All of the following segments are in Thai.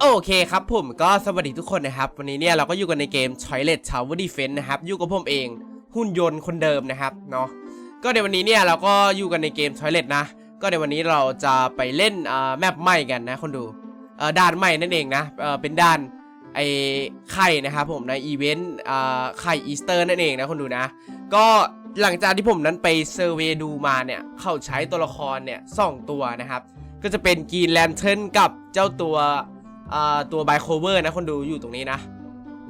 โอเคครับผมก็สวัสดีทุกคนนะครับ วันนี้เนี่ยเราก็อยู่กันในเกม Toilet Tower Defense นะครับ อยู่กับผมเองหุ่นยนต์คนเดิมนะครับเนาะก็ในวันนี้เนี่ยเราก็อยู่กันในเกม Toilet นะ ก็ในวันนี้เราจะไปเล่นอ่าแมปใหม่กันนะคนดูเออด่านใหม่นั่นเองนะเออเป็นด่านไอ้ไข่นะครับผมในอีเวนต์อ่าไข่อีสเตอร์นั่นเองนะคนดูนะ ก็หลังจากที่ผมนั้นไปเซอร์เวยดูมาเนี่ยเขาใช้ตัวละครเนี่ยสองตัวนะครับ ก็จะเป็นกีนแลนเทิร์นกับเจ้าตัว ตัวไบโคเวอร์นะคนดูอยู่ตรงนี้นะ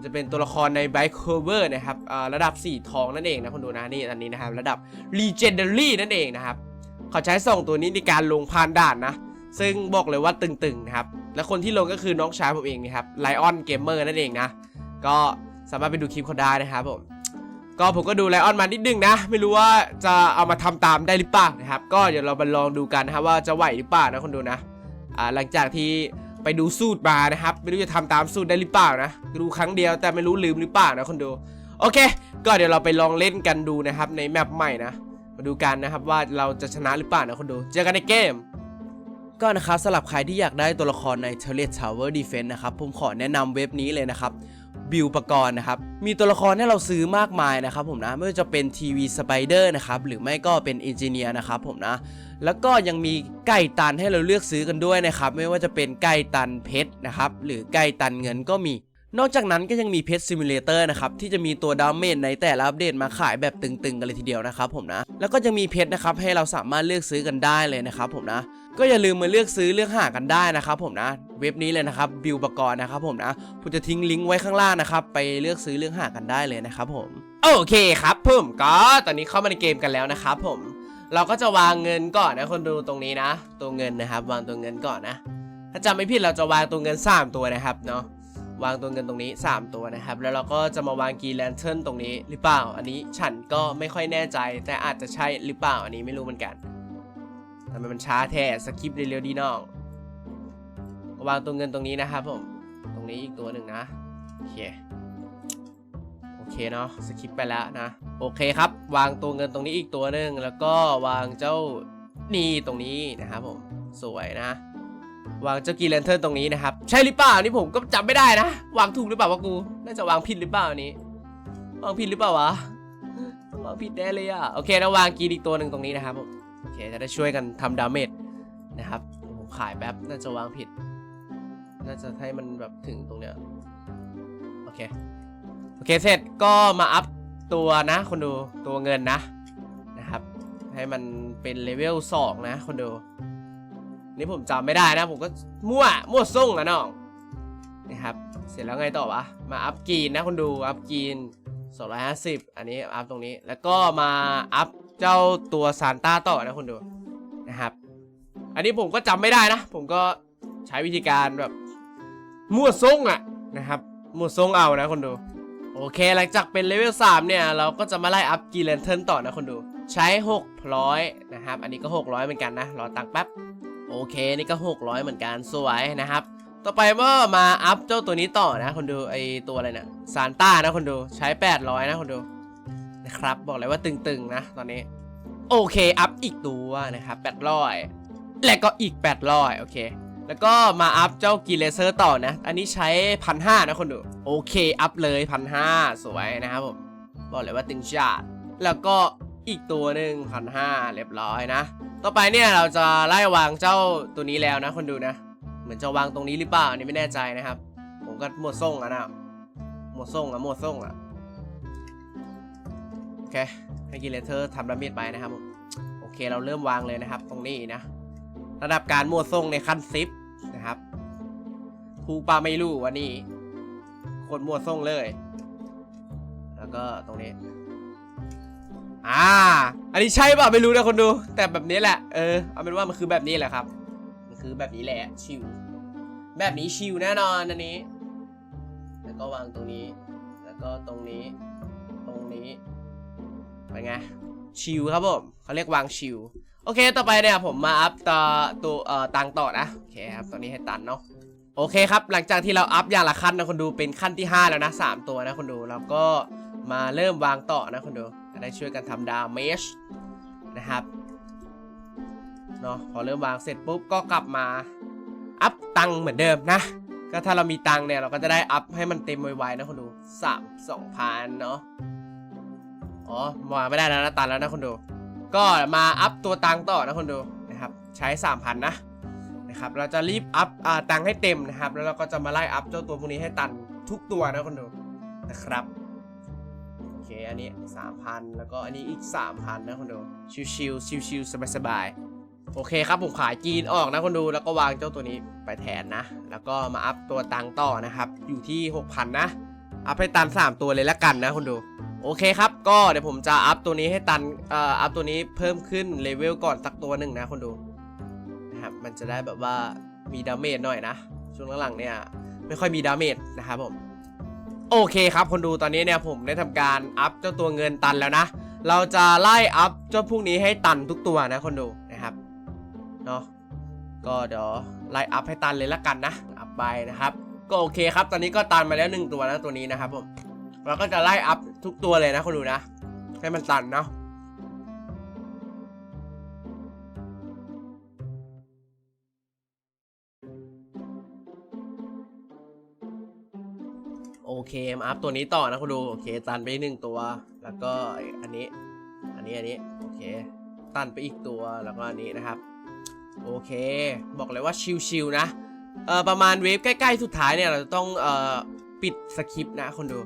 จะเป็นตัวละครในไบโคเวอร์นะครับระดับ 4 ทองนั่นเองนะคนดูนะนี่อันนี้นะครับระดับ Legendary นั่นเองนะครับเขาใช้ส่งตัวนี้ในการลงผ่านด่านนะ ซึ่งบอกเลยว่าตึงๆนะครับ และคนที่ลงก็คือน้องชายผมเองนะครับไลออนเกมเมอร์นั่นเองนะ ก็สามารถไปดูคลิปเขาได้นะครับผมก็ผมก็ดูไลออนมานิดนึงนะ ไม่รู้ว่าจะเอามาทำตามได้หรือเปล่านะครับ ก็เดี๋ยวเรามาลองดูกันนะครับว่าจะไหวหรือเปล่านะคนดูนะหลังจากที่ ไปดูสูตรมานะครับ ไม่รู้จะทำตามสูตรได้หรือเปล่านะดูครั้งเดียวแต่ไม่รู้ลืมหรือเปล่านะคนดูโอเค ก็เดี๋ยวเราไปลองเล่นกันดูนะครับ ในแมปใหม่นะมาดูกันนะครับว่าเราจะชนะหรือเปล่านะคนดู เจอกันในเกมก็นะครับสำหรับใครที่อยากได้ตัวละครใน t e l e Tower Defense นะครับ ผมขอแนะนำเว็บนี้เลยนะครับ บิวปกรณ์นะครับ มีตัวละครให้เราซื้อมากมายนะครับผมนะไม่ว่าจะเป็นทีวีสไปเดอร์นะครับหรือไม่ก็เป็นอินจิเนียร์นะครับผมนะแล้วก็ยังมีไก่ตันให้เราเลือกซื้อกันด้วยนะครับ ไม่ว่าจะเป็นไก่ตันเพชรนะครับหรือไก่ตันเงินก็มี นอกจากนั้นก็ยังมีเพชรซิมูเลเตอร์นะครับที่จะมีตัวดาเมจในแต่ละอัปเดตมาขายแบบตึงๆกันเลยทีเดียวนะครับผมนะแล้วก็ยังมีเพชรนะครับให้เราสามารถเลือกซื้อกันได้เลยนะครับผมนะก็อย่าลืมมาเลือกซื้อเลือกหากันได้นะครับผมนะเว็บนี้เลยนะครับบิวปกรณ์นะครับผมนะผมจะทิ้งลิงก์ไว้ข้างล่างนะครับไปเลือกซื้อเลือกหากันได้เลยนะครับผมโอเคครับผมก็ตอนนี้เข้ามาในเกมกันแล้วนะครับผมเราก็จะวางเงินก่อนนะคนดูตรงนี้นะ ตัวเงินนะครับ วางตัวเงินก่อนนะ ถ้าจำไม่ผิดเราจะวางตัวเงิน 3 ตัวนะครับเนาะ วางตัวเงินตรงนี้ 3 ตัวนะครับ แล้วเราก็จะมาวางกีแลนเทิร์นตรงนี้หรือเปล่า อันนี้ฉันก็ไม่ค่อยแน่ใจ แต่อาจจะใช่หรือเปล่า อันนี้ไม่รู้เหมือนกันทำไมมันช้าแท้สคริปเร็วๆดีน้อง วางตัวเงินตรงนี้นะครับผม ตรงนี้อีกตัวหนึ่งนะ โอเค โอเคเนาะสคริปไปแล้วนะ โอเคครับ วางตัวเงินตรงนี้อีกตัวหนึ่งแล้วก็วางเจ้านี่ตรงนี้นะครับผม สวยนะ วางเจ้ากีแลนเทิร์นตรงนี้นะครับ ใช่หรือเปล่านี่ผมก็จำไม่ได้นะ วางถูกหรือเปล่าวะกูน่าจะวางผิดหรือเปล่านี้ วางผิดหรือเปล่าวะวางผิดแน่เลยอะโอเคนะวางกีอีกตัวหนึ่งตรงนี้นะครับโอเคจะได้ช่วยกันทำดาเมจนะครับผมขายแป๊บน่าจะวางผิด น่าจะให้มันแบบถึงตรงเนี้ยโอเคโอเคเสร็จก็มาอัพตัวนะคนดูตัวเงินนะนะครับ ให้มันเป็นเลเวล2นะคนดู นี่ผมจำไม่ได้นะ ผมก็มั่วมั่วส่งอะน้องนะครับ เสร็จแล้วไงต่อวะ มาอัพกรีนนะคนดูอัพกรีน250 อันนี้อัพตรงนี้ แล้วก็มาอัพเจ้าตัวซานต้าต่อนะคนดูนะครับ อันนี้ผมก็จำไม่ได้นะ ผมก็ใช้วิธีการแบบมั่วส่งอะนะครับมั่วส่งเอานะคนดูโอเค หลังจากเป็นเลเวล3เนี่ย เราก็จะมาไล่อัพกีแลนเทิร์นต่อนะคนดู ใช้ 600 นะครับ อันนี้ก็ 600 เหมือนกันนะ รอตังค์แป๊บ โอเคนี่ก็ 600 เหมือนกันสวยนะครับ ต่อไปเมื่อมาอัพเจ้าตัวนี้ต่อนะคนดูไอตัวอะไรเนะซานต้านะคนดูใช้ 800 นะคนดูนะครับบอกเลยว่าตึงๆนะตอนนี้โอเคอัพอีกตัวนะครับ800 และก็อีก 800 โอเค แล้วก็มาอัพเจ้ากีเลเซอร์ต่อนะ อันนี้ใช้พันห้านะคนดู โอเค อัพเลยพันห้าสวยนะครับผมบอกเลยว่าตึงชาดแล้วก็อีกตัวหนึ่งพันห้าเรียบร้อยนะ ต่อไปเนี่ยเราจะไล่วางเจ้าตัวนี้แล้วนะคนดูนะ เหมือนจะวางตรงนี้หรือเปล่าอันนี้ไม่แน่ใจนะครับ ผมก็หมดส่งอะนะหมดส่งอะหมดส่งอะโอเคให้กิเลเทอร์ทำดาเมจไปนะครับโอเคเราเริ่มวางเลยนะครับ ตรงนี้นะ ระดับการมัวส่งในขั้นซิปนะครับครูปาไม่รู้วันนี้คนมัวส่งเลย แล้วก็ตรงนี้ อ่า อันนี้ใช่ป่ะไม่รู้นะคนดู แต่แบบนี้แหละ เออ เอาเป็นว่ามันคือแบบนี้แหละครับ มันคือแบบนี้แหละ ชิว แบบนี้ชิวแน่นอนอันนี้ แล้วก็วางตรงนี้ แล้วก็ตรงนี้ ตรงนี้ เป็นไง ชิวครับผมเขาเรียกวางชิว โอเค ต่อไปเนี่ยผมมาอัพตัวตัวเอ่อตังต่อนะ โอเคครับ ตอนนี้ให้ตันเนาะโอเคครับ หลังจากที่เราอัพอย่างละขั้นนะคนดูเป็นขั้นที่ 5 แล้วนะ 3 ตัวนะคนดูแล้วก็มาเริ่มวางต่อนะคนดู ได้ช่วยกันทำดาเมจนะครับเนาะพอเริ่มวางเสร็จปุ๊บก็กลับมา อัพตังเหมือนเดิมนะ ก็ถ้าเรามีตังเนี่ยเราก็จะได้อัพให้มันเต็มไวๆนะคนดูสามสองพันเนาะอ๋อมาไม่ได้แล้วนะตันแล้วนะคนดู ก็มาอัพตัวตังต่อนะคนดูนะครับใช้สามพันนะนะครับเราจะรีบอัพอ่าตังให้เต็มนะครับ แล้วเราก็จะมาไล่อัพเจ้าตัวพวกนี้ให้ตันทุกตัวนะคนดูนะครับ เคอันนี้ 3,000 แล้วก็อันนี้อีก 3,000 นะคนดูชิวๆชิวๆสบายๆโอเคครับผมขายจีนออกนะคนดูแล้วก็วางเจ้าตัวนี้ไปแทนนะ แล้วก็มาอัพตัวตังต่อนะครับ อยู่ที่ 6,000 นะ อัพให้ตัน 3 ตัวเลยละกันนะคนดูโอเคครับ ก็เดี๋ยวผมจะอัพตัวนี้ให้ตันเอ่ออัพตัวนี้เพิ่มขึ้นเลเวลก่อนสักตัวหนึ่งนะคนดูนะครับมันจะได้แบบว่ามีดาเมจหน่อยนะ ช่วงหลังๆเนี่ย ไม่ค่อยมีดาเมจนะครับผม โอเคครับคนดูตอนนี้เนี่ยผมได้ทำการอัพเจ้าตัวเงินตันแล้วนะ เราจะไล่อัพเจ้าพวกนี้ให้ตันทุกตัวนะคนดูนะครับเนาะก็เดี๋ยวไล่อัพให้ตันเลยละกันนะอัพไปนะครับก็โอเคครับตอนนี้ก็ตันมาแล้วหนึ่งตัวนะตัวนี้นะครับผมเราก็จะไล่อัพทุกตัวเลยนะคนดูนะ ให้มันตันเนาะ เคมาอัพตัวนี้ต่อนะคุณดูโอเคตันไปหนึ่งตัว แล้วก็อันนี้ อันนี้อันนี้โอเค ตันไปอีกตัวแล้วก็อันนี้นะครับ โอเค บอกเลยว่าชิวๆนะเออประมาณเวฟใกล้ๆสุดท้ายเนี่ยเราจะต้องเอ่อปิดสคริปต์นะคนดู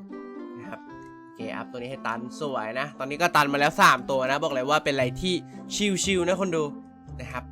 นะครับโอเคอัพตัวนี้ให้ตันสวยนะ ตอนนี้ก็ตันมาแล้ว 3 ตัวนะ บอกเลยว่าเป็นอะไรที่ชิลๆนะคนดูนะครับ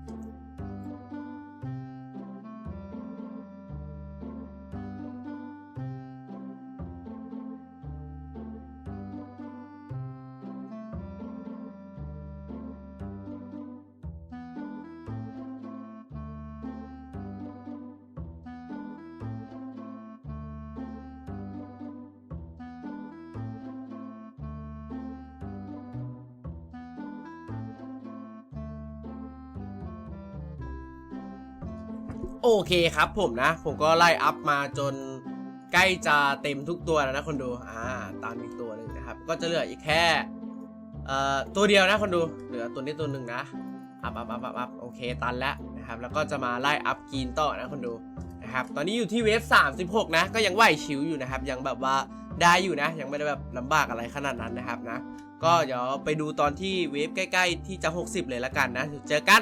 โอเคครับผมนะ ผมก็ไล่อัพมาจนใกล้จะเต็มทุกตัวแล้วนะคนดู อ่า ตามอีกตัวหนึ่งนะครับ ก็จะเหลืออีกแค่เอ่อตัวเดียวนะคนดู เหลือตัวนี้ตัวหนึ่งนะ อัพอัพอัพอัพอัพโอเค ตันแล้วนะครับ แล้วก็จะมาไล่อัพกรีนต่อนะคนดูนะครับ ตอนนี้อยู่ที่เวฟ 36 นะ ก็ยังไหวชิวอยู่นะครับ ยังแบบว่าได้อยู่นะ ยังไม่ได้แบบลำบากอะไรขนาดนั้นนะครับนะ ก็เดี๋ยวไปดูตอนที่เวฟใกล้ ๆ ที่จะ 60 เลยละกันนะ เจอกัน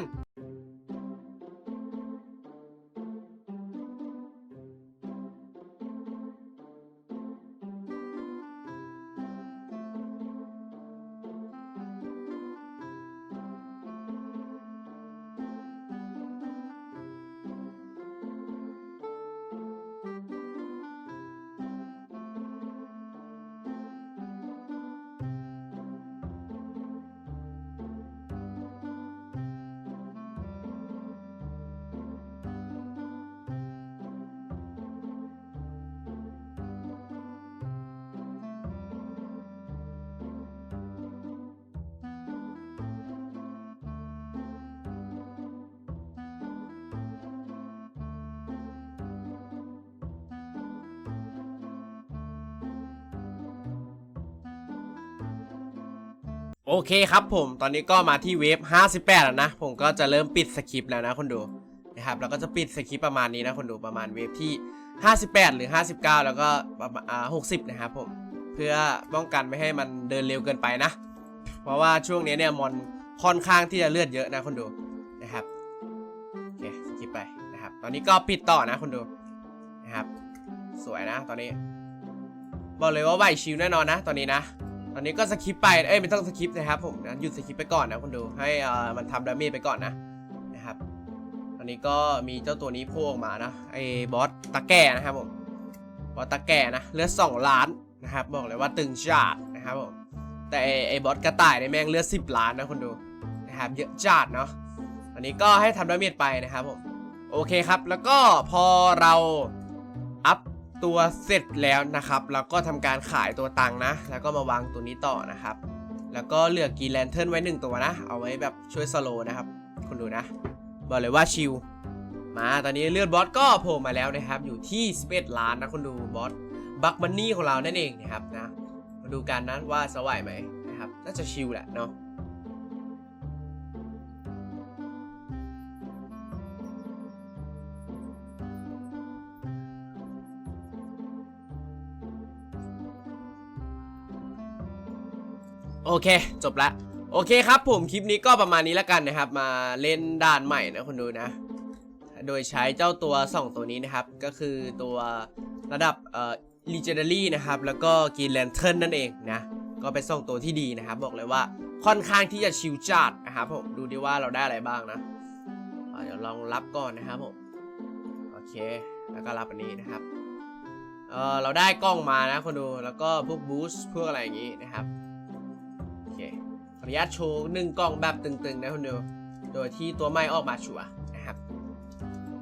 โอเคครับผมตอนนี้ก็มาที่เวฟ 58 แล้วนะ ผมก็จะเริ่มปิดสคริปต์แล้วนะคนดูนะครับแล้วก็จะปิดสคริปต์ประมาณนี้นะคนดูประมาณเวฟที่ 58 หรือ 59 แล้วก็ประมาณ60 นะครับผมเพื่อป้องกันไม่ให้มันเดินเร็วเกินไปนะ เพราะว่าช่วงนี้เนี่ยมอนค่อนข้างที่จะเลือดเยอะนะคนดูนะครับโอเคสคริปต์ไปนะครับ ตอนนี้ก็ปิดต่อนะคนดูนะครับ สวยนะตอนนี้ บอกเลยว่าไหวชิวแน่นอนนะ ตอนนี้นะ ตอนนี้ก็สคิปไป เอ้ยไม่ต้องสคิปนะครับผมนะหยุดสคิปไปก่อนนะคุณดูให้อ่ามันทำดาเมจไปก่อนนะนะครับ ตอนนี้ก็มีเจ้าตัวนี้โผล่ออกมานะไอ้บอสตะแก่นะครับผมบอสตะแก่นะเลือด2ล้านนะครับบอกเลยว่าตึงจัดนะครับผมแต่ไอ้บอสกระต่ายในแม่งเลือด10ล้านนะคุณดูนะครับเยอะจัดเนาะอันนี้ก็ให้ทำดาเมจไปนะครับผมโอเคครับ แล้วก็พอเราอัพ ตัวเสร็จแล้วนะครับแล้วก็ทำการขายตัวตังค์นะ แล้วก็มาวางตัวนี้ต่อนะครับ แล้วก็เหลือกีแลนเทิร์นไว้หนึ่งตัวนะ เอาไว้แบบช่วยสโลนะครับ คุณดูนะ บอกเลยว่าชิลมาตอนนี้เลือดบอสก็โผล่มาแล้วนะครับ อยู่ที่ 11 ล้านนะคุณดูบอสบักมันนี่ของเรานั่นเองนะครับนะมาดูกันนะว่าสวายไหมนะครับ น่าจะชิลแหละเนาะ โอเค จบละโอเคครับผมคลิปนี้ก็ประมาณนี้แล้วกันนะครับ มาเล่นด่านใหม่นะคนดูนะ โดยใช้เจ้าตัว 2 ตัวนี้นะครับ ก็คือตัวระดับเอ่อ legendary นะครับ แล้วก็ green lantern นั่นเองนะ ก็เป็นสองตัวที่ดีนะครับ บอกเลยว่าค่อนข้างที่จะชิวจัดนะครับผมดูดิว่าเราได้อะไรบ้างนะเดี๋ยวลองรับก่อนนะครับผมโอเค แล้วก็รับอันนี้นะครับเออเราได้กล้องมานะคนดูแล้วก็พวกบูสต์พวกอะไรอย่างงี้นะครับ ออนุญาตโชว์หนึ่งกล้องแบบตึงๆนะคนดูโดยที่ตัวไม้ออกมาชัวนะครับ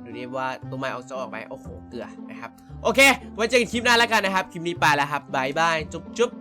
ดูดิว่าตัวไม้ออกจะออกไหมโอ้โห เกลือนะครับ โอเค ไว้เจอกันคลิปหน้าแล้วกันนะครับ คลิปนี้ไปแล้วครับบายบาย จุ๊บจุ๊บ